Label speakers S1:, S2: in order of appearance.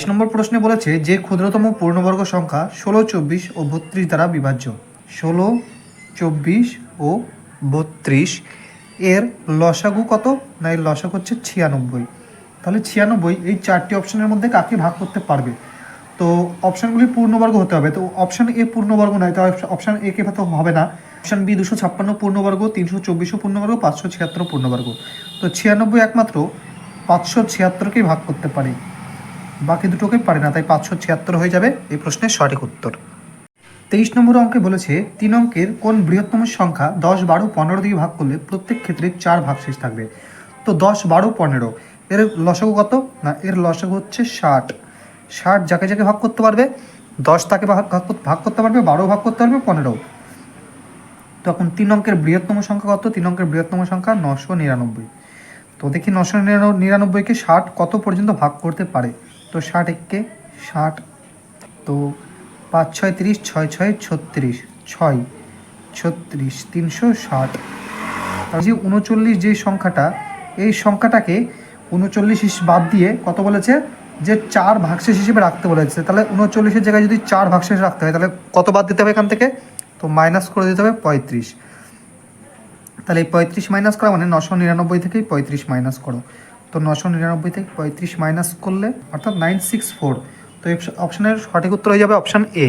S1: তেইশ নম্বর প্রশ্নে বলেছে যে ক্ষুদ্রতম পূর্ণবর্গ সংখ্যা ষোলো, চব্বিশ ও বত্রিশ দ্বারা বিভাজ্য। ষোলো, চব্বিশ ও বত্রিশ এর লসাগু কত? না, এর লসাগু হচ্ছে ছিয়ানব্বই। তাহলে ছিয়ানব্বই এই চারটি অপশনের মধ্যে কাকে ভাগ করতে পারবে? তো অপশানগুলি পূর্ণবর্গ হতে হবে। তো অপশান এ পূর্ণবর্গ নয়, তো অপশান এ কে তো হবে না। অপশান বি দুশো ছাপ্পান্ন পূর্ণবর্গ, তিনশো চব্বিশও পূর্ণবর্গ, পাঁচশো ছিয়াত্তর পূর্ণবর্গ। তো ছিয়ানব্বই একমাত্র পাঁচশো ছিয়াত্তরকেই ভাগ করতে পারে। বাকি দুটোকে পারে না, তাই পাঁচশো ছিয়াত্তর হয়ে যাবে এই প্রশ্নের সঠিক উত্তর। তেইশ নম্বর অঙ্কে বলেছে, তিন অঙ্কের কোন বৃহত্তম সংখ্যা দশ, বারো, পনেরো দিয়ে ভাগ করলে প্রত্যেক ক্ষেত্রে চার ভাগশেষ থাকবে? তো দশ, বারো, পনেরো, এর লসাগু কত? না, এর লসাগু হচ্ছে ষাট। ষাট যাকে যাকে ভাগ করতে পারবে, দশ তাকে ভাগ ভাগ ভাগ করতে পারবে, বারো ভাগ করতে পারবে, পনেরো। তখন তিন অঙ্কের বৃহত্তম সংখ্যা কত? তিন অঙ্কের বৃহত্তম সংখ্যা নশো নিরানব্বই। তো দেখি নশো নিরানব্বইকে ষাট কত পর্যন্ত ভাগ করতে পারে? তো ষাট এককে ষাট, তো পাঁচ ছয় তিরিশ, ছয় ছয় ছত্রিশ ছয় ছত্রিশ, তিনশো ষাট। যে উনচল্লিশ যে সংখ্যাটা, এই সংখ্যাটাকে উনচল্লিশ বাদ দিয়ে কত বলেছে? যে চার ভাগশেষ হিসেবে রাখতে বলেছে। তাহলে উনচল্লিশের জায়গায় যদি চার ভাগশেষ রাখতে হয়, তাহলে কত বাদ দিতে হবে এখান থেকে? তো মাইনাস করে দিতে হবে পঁয়ত্রিশ। তাহলে এই পঁয়ত্রিশ মাইনাস করা মানে নশো নিরানব্বই থেকেই পঁয়ত্রিশ মাইনাস করো। তো নশো নিরানব্বই থেকে পঁয়ত্রিশ মাইনাস করলে, অর্থাৎ নাইন সিক্স ফোর তো অপশানের সঠিক উত্তর হয়ে যাবে অপশান এ